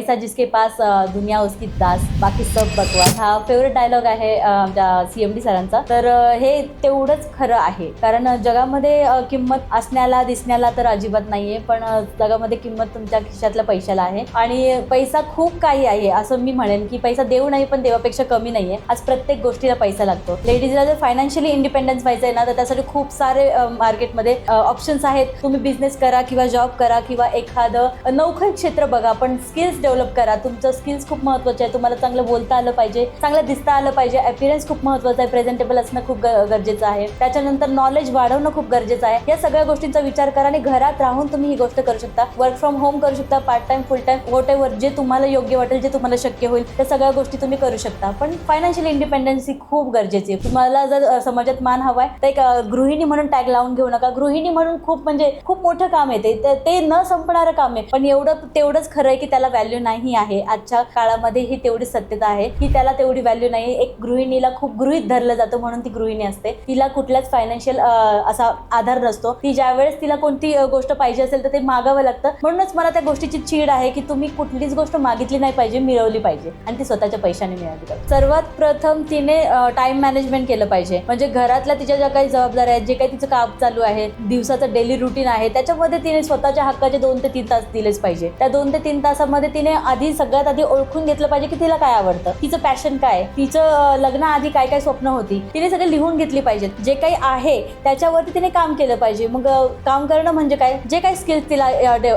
पैसा जिसके पास दुनिया उसकी दास बाकी सब बकवास. हा फेवरेट डायलॉग आहे आमच्या सी एम डी सरांचा. तर हे तेवढंच खरं आहे. कारण जगामध्ये किंमत असण्याला दिसण्याला तर अजिबात नाहीये पण जगामध्ये किंमत तुमच्या खिशातल्या पैशाला आहे. आणि पैसा खूप काही आहे असं मी म्हणेन की पैसा देऊ नाही पण देवापेक्षा कमी नाहीये. आज प्रत्येक गोष्टीला पैसा लागतो. लेडीजला जर फायनान्शियली इंडिपेंडन्स व्हायचं आहे ना तर त्यासाठी खूप सारे मार्केटमध्ये ऑप्शन्स आहेत. तुम्ही बिझनेस करा किंवा जॉब करा किंवा एखादं नौखर क्षेत्र बघा पण स्किल्स डेव्हलप करा. तुमचं स्किल्स खूप महत्त्वाचे आहे. तुम्हाला चांगलं बोलता आलं पाहिजे. चांगलं दिसता आलं पाहिजे. अपिअरन्स खूप महत्त्वाचं आहे. प्रेझेंटेबल असणं खूप गरजेचं आहे. त्याच्यानंतर नॉलेज वाढवणं खूप गरजेचं आहे. या सगळ्या गोष्टींचा विचार करा आणि घरात राहून तुम्ही ही गोष्ट करू शकता. वर्क फ्रॉम होम करू शकता. Part time full time whatever जे तुम्हाला योग्य वाटेल जे तुम्हाला शक्य होईल त्या सगळ्या गोष्टी तुम्ही करू शकता. पण फायनान्शियल इंडिपेंडन्स ही खूप गरजेची आहे. तुम्हाला जर समाजात मान हवाय तर एक गृहिणी म्हणून टॅग लावून घेऊ नका. गृहिणी म्हणून खूप म्हणजे खूप मोठं काम आहे ते. ते न संपणारं काम आहे. पण एवढं तेवढंच खरं आहे की त्याला व्हॅल्यू नाही आहे. आजच्या काळामध्ये ही तेवढी सत्यता आहे. की त्याला तेवढी व्हॅल्यू नाही एक गृहिणीला खूप गृहित धरलं जातं म्हणून ती गृहिणी असते. तिला कुठल्याच फायनान्शियल असा आधार नसतो. ती ज्या वेळेस तिला कोणती गोष्ट पाहिजे असेल तर ते मागावं लागतं. म्हणूनच मला त्या गोष्टीची चीड आहे की तुम्ही कुठलीच गोष्ट मागितली नाही पाहिजे मिळवली पाहिजे. आणि ती स्वतःच्या पैशाने मिळाली पाहिजे. सर्वात प्रथम तिने टाइम मॅनेजमेंट केलं पाहिजे. म्हणजे घरातल्या तिच्या ज्या काही जबाबदाऱ्या आहेत जे काही तिचं काम चालू आहे दिवसाचं डेली रुटीन आहे त्याच्यामध्ये तिने स्वतःच्या हक्काचे दोन ते तीन तास दिलेच पाहिजे. त्या दोन ते तीन तासामध्ये तिने आधी सगळ्यात आधी ओळखून घेतलं पाहिजे की तिला काय आवडतं. तिचं पॅशन काय तिचं लग्नाआधी काय काय स्वप्न होती? तिने सगळे लिहून घेतली पाहिजेत. जे काही आहे त्याच्यावरती तिने काम केलं पाहिजे. मग काम करणं म्हणजे काय? जे काही स्किल्स तिला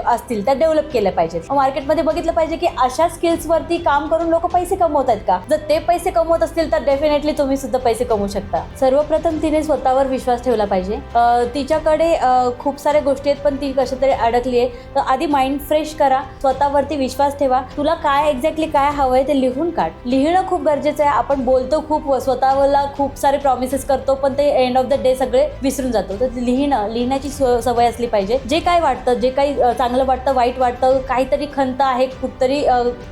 असतील त्या डेव्हलप केल्या पाहिजेत. मार्केटमध्ये बघितलं पाहिजे की अशा स्किल्सवरती काम करून लोक पैसे कमवत आहेत का? जर ते पैसे कमवत असतील तर डेफिनेटली तुम्ही सुद्धा पैसे कमवू शकता. सर्वप्रथम तिने स्वतःवर विश्वास ठेवला पाहिजे. तिच्याकडे खूप साऱ्या गोष्टी आहेत पण ती कशा तरी अडकली आहे तर आधी माइंड फ्रेश करा. स्वतःवरती विश्वास ठेवा. तुला काय एक्झॅक्टली काय हवंय ते लिहून काढ. लिहिणं खूप गरजेचं आहे. आपण बोलतो खूप स्वतःला खूप सारे प्रॉमिसेस करतो पण ते एंड ऑफ द डे सगळे विसरून जातो. तर लिहिणं लिहिण्याची सवय असली पाहिजे. जे काय वाटतं जे काही चांगलं वाटतं वाईट वाटतं काहीतरी खंत आहे कुठतरी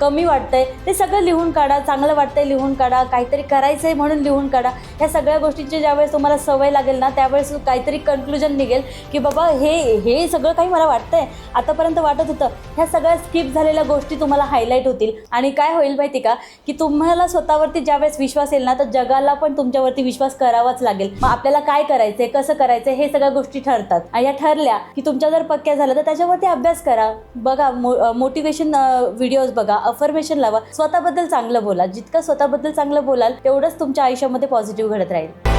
कमी वाटतंय ते सगळं लिहून काढा. चांगलं वाटतंय लिहून काढा. काहीतरी करायचं आहे म्हणून लिहून काढा. ह्या सगळ्या गोष्टींची ज्यावेळेस तुम्हाला सवय लागेल ना त्यावेळेस काहीतरी कन्क्लुजन निघेल की बाबा हे हे सगळं काही मला वाटतंय. आतापर्यंत वाटत होतं. ह्या सगळ्या स्किप झालेल्या गोष्टी गोष्टी तुम्हाला हायलाईट होतील. आणि काय होईल माहिती का? की तुम्हाला स्वतःवरती ज्यावेळेस विश्वास येईल ना तर जगाला पण तुमच्यावरती विश्वास करावाच लागेल. मग आपल्याला काय करायचंय कसं करायचंय हे सगळ्या गोष्टी ठरतात. आणि या ठरल्या की तुमच्या जर पक्क्या झाल्या तर त्याच्यावरती अभ्यास करा. बघा मोटिवेशन व्हिडिओज बघा अफर्मेशन लावा. स्वतःबद्दल चांगलं बोला. जितकं स्वतःबद्दल चांगलं बोलाल तेवढंच तुमच्या आयुष्यामध्ये पॉझिटिव्ह घडत राहील.